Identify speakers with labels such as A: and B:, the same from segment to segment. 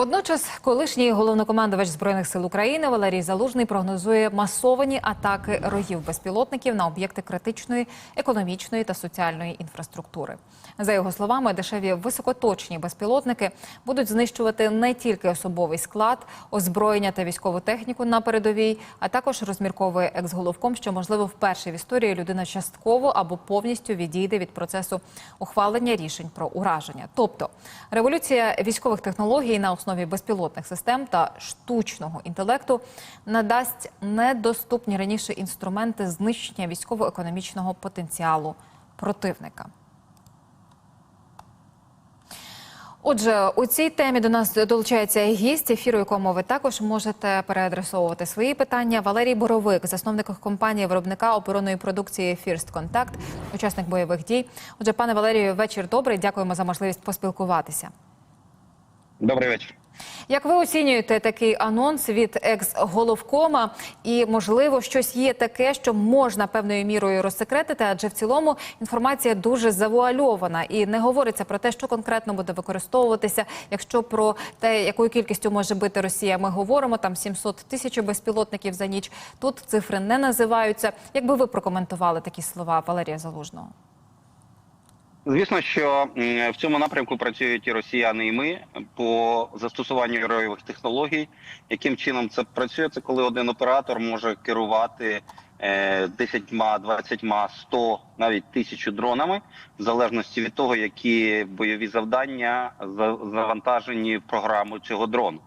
A: Водночас, колишній головнокомандувач збройних сил України Валерій Залужний прогнозує масовані атаки роїв безпілотників на об'єкти критичної економічної та соціальної інфраструктури. За його словами, дешеві високоточні безпілотники будуть знищувати не тільки особовий склад, озброєння та військову техніку на передовій, а також розмірковує екс-головком, що можливо вперше в історії людина частково або повністю відійде від процесу ухвалення рішень про ураження. Тобто революція військових технологій на основі безпілотних систем та штучного інтелекту надасть недоступні раніше інструменти знищення військово-економічного потенціалу противника. Отже, у цій темі до нас долучається гість, ефіру якому ви також можете переадресовувати свої питання. Валерій Боровик, засновник компанії виробника оборонної продукції First Contact, учасник бойових дій. Отже, пане Валерію, вечір добрий. Дякуємо за можливість поспілкуватися.
B: Добрий вечір.
A: Як ви оцінюєте такий анонс від екс-головкома? І можливо, щось є таке, що можна певною мірою розсекретити, адже в цілому інформація дуже завуальована і не говориться про те, що конкретно буде використовуватися. Якщо про те, якою кількістю може бити Росія, ми говоримо там 700 тисяч безпілотників за ніч. Тут цифри не називаються. Як би ви прокоментували такі слова Валерія Залужного?
B: Звісно, що в цьому напрямку працюють і росіяни, і ми по застосуванню героївих технологій. Яким чином це працює? Це коли один оператор може керувати е, 10, 20, 100, навіть тисячу дронами, в залежності від того, які бойові завдання за- завантажені в програму цього дрону.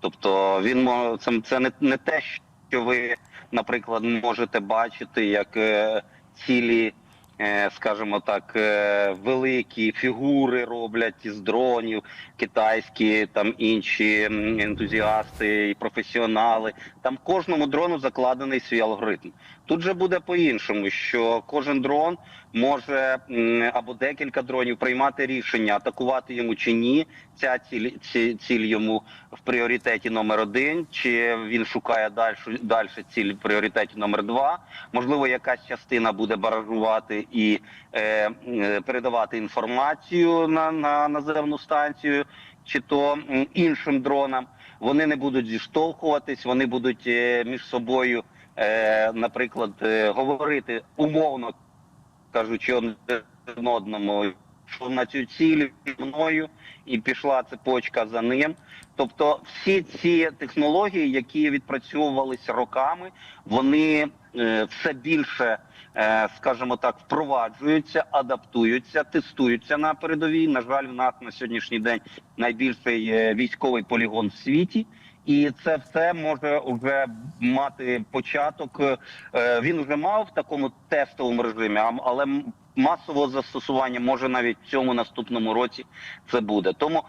B: Тобто він мо- це, це не, не те, що ви, наприклад, можете бачити як е, цілі. Е, скажімо так, е, великі фігури роблять із дронів, китайські, там інші ентузіасти і професіонали. Там кожному дрону закладений свій алгоритм. Тут же буде по-іншому, що кожен дрон може або декілька дронів приймати рішення, атакувати йому чи ні. Ця ціль, ці- ціль йому в пріоритеті номер один, чи він шукає далі, далі ціль в пріоритеті номер два. Можливо, якась частина буде баражувати і е, передавати інформацію на, на наземну станцію, чи то іншим дронам. Вони не будуть зіштовхуватись, вони будуть е, між собою, наприклад, е, говорити умовно кажучи один одному, що на цю ціль мною і пішла цепочка за ним. Тобто, всі ці технології, які відпрацьовувалися роками, вони е, все більше, е, скажімо так, впроваджуються, адаптуються, тестуються на передовій. На жаль, в нас на сьогоднішній день найбільший е, військовий полігон в світі. І це все може вже мати початок. е, Він вже мав в такому тестовому режимі, але масового застосування може навіть в цьому наступному році це буде. Тому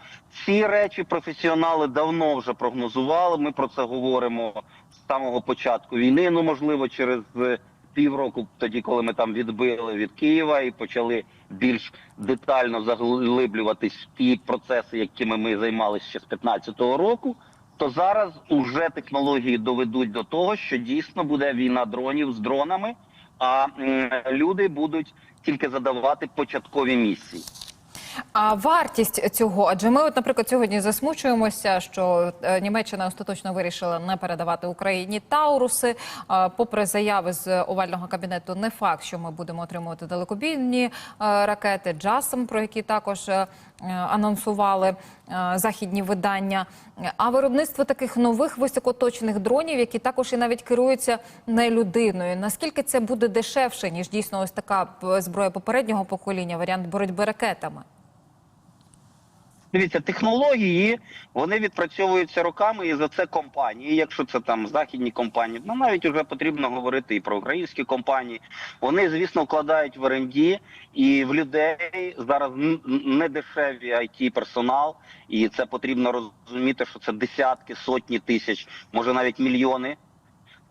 B: ці речі професіонали давно вже прогнозували. Ми про це говоримо з самого початку війни. Ну можливо, через е, півроку, тоді коли ми там відбили від Києва і почали більш детально заглиблюватись в ті процеси, якими ми займалися ще з 15-го року. То зараз уже технології доведуть до того, що дійсно буде війна дронів з дронами, а люди будуть тільки задавати початкові місії.
A: А вартість цього, адже ми, от, наприклад, сьогодні засмучуємося, що е, Німеччина остаточно вирішила не передавати Україні Тауруси. Попри заяви з овального кабінету, не факт, що ми будемо отримувати далекобійні е, ракети Джасом, про які також е, анонсували е, західні видання. А виробництво таких нових високоточних дронів, які також і навіть керуються не людиною. Наскільки це буде дешевше ніж дійсно ось така зброя попереднього покоління, варіант боротьби ракетами?
B: Дивіться, технології вони відпрацьовуються роками, і за це компанії, якщо це там західні компанії, ну навіть вже потрібно говорити і про українські компанії. Вони, звісно, вкладають в РНД і в людей зараз не дешеві it персонал, і це потрібно розуміти, що це десятки, сотні тисяч, може навіть мільйони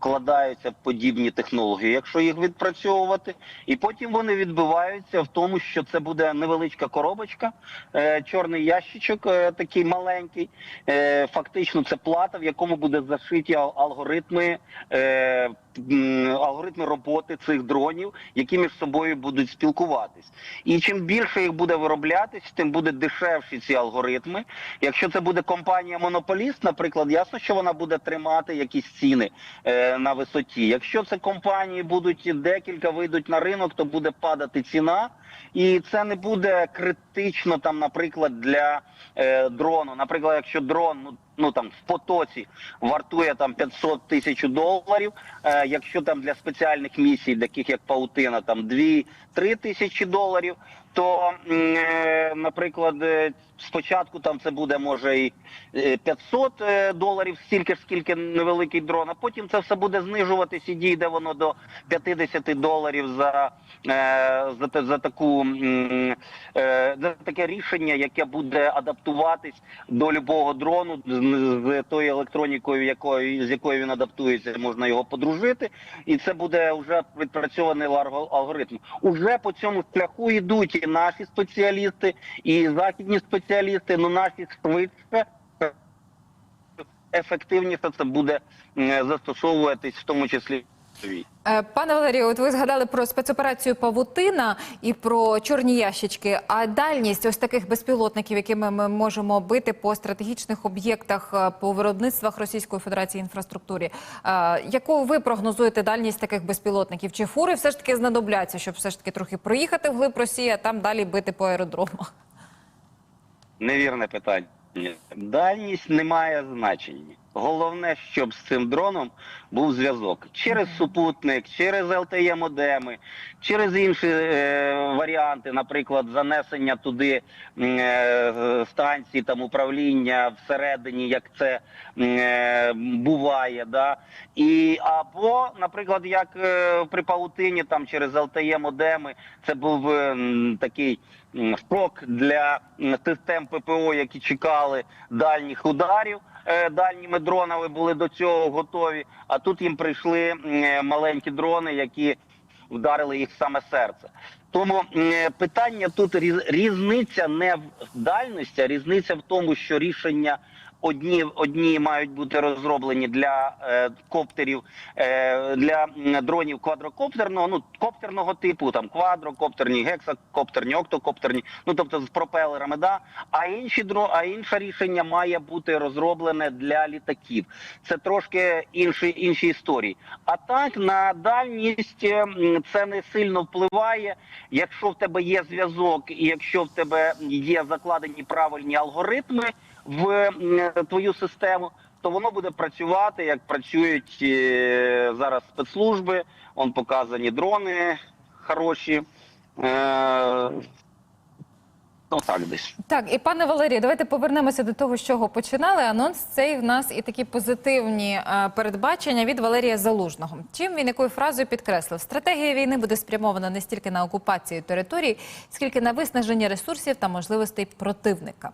B: вкладаються подібні технології, якщо їх відпрацьовувати, і потім вони відбиваються в тому, що це буде невеличка коробочка, е, чорний ящичок, е, такий маленький. Е, фактично, це плата, в якому буде зашиті алгоритми. Е, алгоритми роботи цих дронів, які між собою будуть спілкуватись. І чим більше їх буде вироблятись, тим буде дешевші ці алгоритми. Якщо це буде компанія монополіст, наприклад, ясно, що вона буде тримати якісь ціни е, на висоті. Якщо це компанії будуть декілька вийдуть на ринок, то буде падати ціна, і це не буде критично там, наприклад, для е, дрону. Наприклад, якщо дрон ну, ну там в потоці вартує там 500 тисяч доларів. Е, якщо там для спеціальних місій, таких як паутина, там 2-3 тисячі доларів, то, е, наприклад, е, спочатку там це буде може і е, 500 е, доларів, стільки ж скільки невеликий дрон, а потім це все буде знижуватись і дійде воно до 50 доларів за, е, за, за таку м, е, за таке рішення, яке буде адаптуватись до любого дрону з, тою електронікою, якою з якою він адаптується, можна його подружити, і це буде вже відпрацьований алгоритм. Уже по цьому шляху йдуть і наші спеціалісти, і західні спеціалісти. Ну наші швидше. Ефективніше це буде застосовуватись, в тому числі. В війні.
A: Е, Пане Валерію, от ви згадали про спецоперацію Павутина і про чорні ящички. А дальність ось таких безпілотників, якими ми можемо бити по стратегічних об'єктах е, по виробництвах Російської Федерації інфраструктурі. е, Яку ви прогнозуєте дальність таких безпілотників? Чи фури все ж таки знадобляться, щоб все ж таки трохи проїхати вглиб Росії, а там далі бити по аеродромах?
B: Невірне питання. Дальність не має значення. Головне, щоб з цим дроном був зв'язок. Через супутник, через LTE модеми, через інші е, варіанти, наприклад, занесення туди е, станцій там управління всередині, як це е, буває, да. І або, наприклад, як е, при паутині, там через LTE модеми, це був е, такий шок для систем ППО, які чекали дальніх ударів. Е, Дальніми дронами були до цього готові. А тут їм прийшли маленькі дрони, які вдарили їх саме серце. Тому питання тут різ- різниця не в дальності, а різниця в тому, що рішення одні одні мають бути розроблені для е, коптерів, е, для дронів квадрокоптерного, ну коптерного типу, там квадрокоптерні, гексакоптерні, октокоптерні, ну тобто з пропелерами, да. А інші а інше рішення має бути розроблене для літаків. Це трошки інші інші історії. А так на дальність е, це не сильно впливає. Якщо в тебе є зв'язок, і якщо в тебе є закладені правильні алгоритми в твою систему, то воно буде працювати як працюють е, зараз спецслужби. Он показані дрони хороші. Е, ну так десь.
A: Так, і пане Валерію, давайте повернемося до того, з чого починали. Анонс цей в нас і такі позитивні е, передбачення від Валерія Залужного. Чим він якою фразою підкреслив, стратегія війни буде спрямована не стільки на окупацію територій, скільки на виснаження ресурсів та можливостей противника.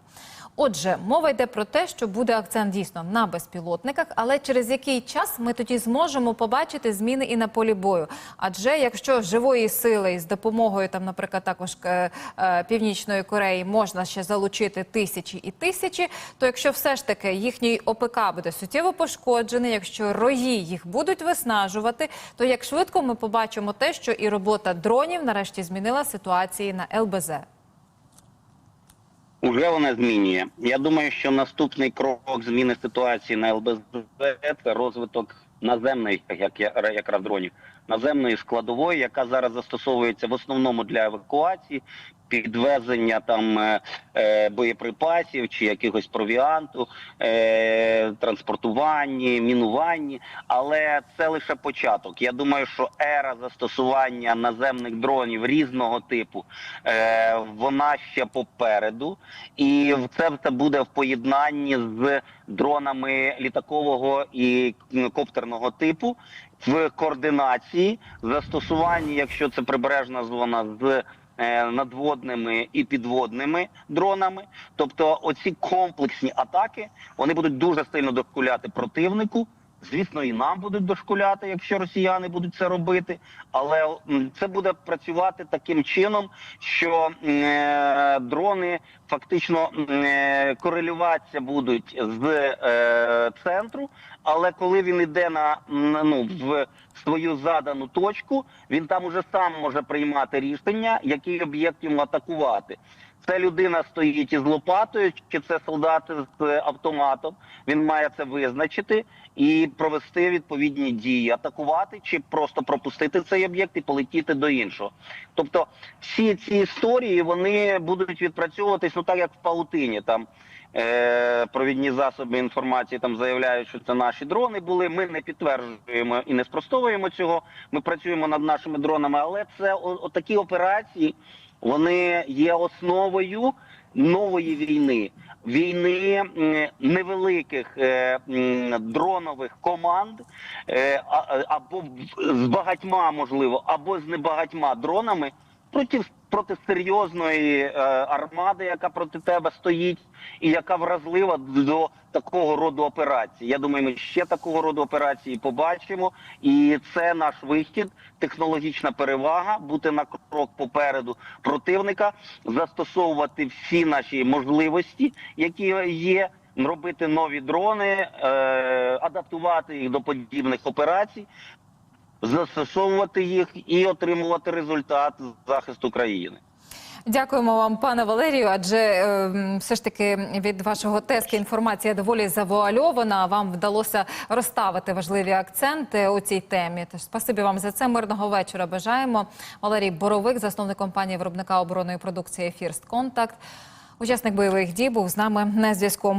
A: Отже, мова йде про те, що буде акцент дійсно на безпілотниках, але через який час ми тоді зможемо побачити зміни і на полі бою. Адже якщо живої сили з допомогою там, наприклад, також е, е, північної Кореї можна ще залучити тисячі і тисячі, то якщо все ж таки їхній ОПК буде суттєво пошкоджений, якщо рої їх будуть виснажувати, то як швидко ми побачимо те, що і робота дронів нарешті змінила ситуації на ЛБЗ.
B: Уже вона змінює. Я думаю, що наступний крок зміни ситуації на ЛБЗ це розвиток наземної, як я якраз дронів, наземної складової, яка зараз застосовується в основному для евакуації, підвезення там е, е, боєприпасів чи якогось провіанту, е, транспортуванні, мінуванні. Але це лише початок. Я думаю, що ера застосування наземних дронів різного типу вона ще попереду, і це все буде в поєднанні з дронами літакового і коптерного типу в координації застосуванні, якщо це прибережна зона з надводними і підводними дронами. Тобто, оці комплексні атаки вони будуть дуже сильно дошкуляти противнику. Звісно, і нам будуть дошкуляти, якщо росіяни будуть це робити. Але це буде працювати таким чином, що е, дрони фактично е, корелюватися будуть з е, центру. Але коли він йде на ну в свою задану точку, він там уже сам може приймати рішення, який об'єкт йому атакувати. Це людина стоїть із лопатою, чи це солдат з автоматом. Він має це визначити і провести відповідні дії, атакувати чи просто пропустити цей об'єкт і полетіти до іншого. Тобто, всі ці історії вони будуть відпрацьовуватись ну так, як в паутині. Там е, провідні засоби інформації там заявляють, що це наші дрони були. Ми не підтверджуємо і не спростовуємо цього. Ми працюємо над нашими дронами, але це отакі операції. Вони є основою нової війни, війни невеликих е, дронових команд, е, або з багатьма, можливо, або з небагатьма дронами проти, проти серйозної е, армади, яка проти тебе стоїть, і яка вразлива до такого роду операцій. Я думаю, ми ще такого роду операції побачимо, і це наш вихід, технологічна перевага, бути на крок попереду противника, застосовувати всі наші можливості, які є. Робити нові дрони, е, адаптувати їх до подібних операцій, застосовувати їх і отримувати результат захисту країни.
A: Дякуємо вам, пане Валерію. Адже е, все ж таки від вашого тесту інформація доволі завуальована. Вам вдалося розставити важливі акценти у цій темі. Тож спасибі вам за це. Мирного вечора. Бажаємо. Валерій Боровик, засновник компанії виробника оборонної продукції First Contact, учасник бойових дій, був з нами на зв'язку.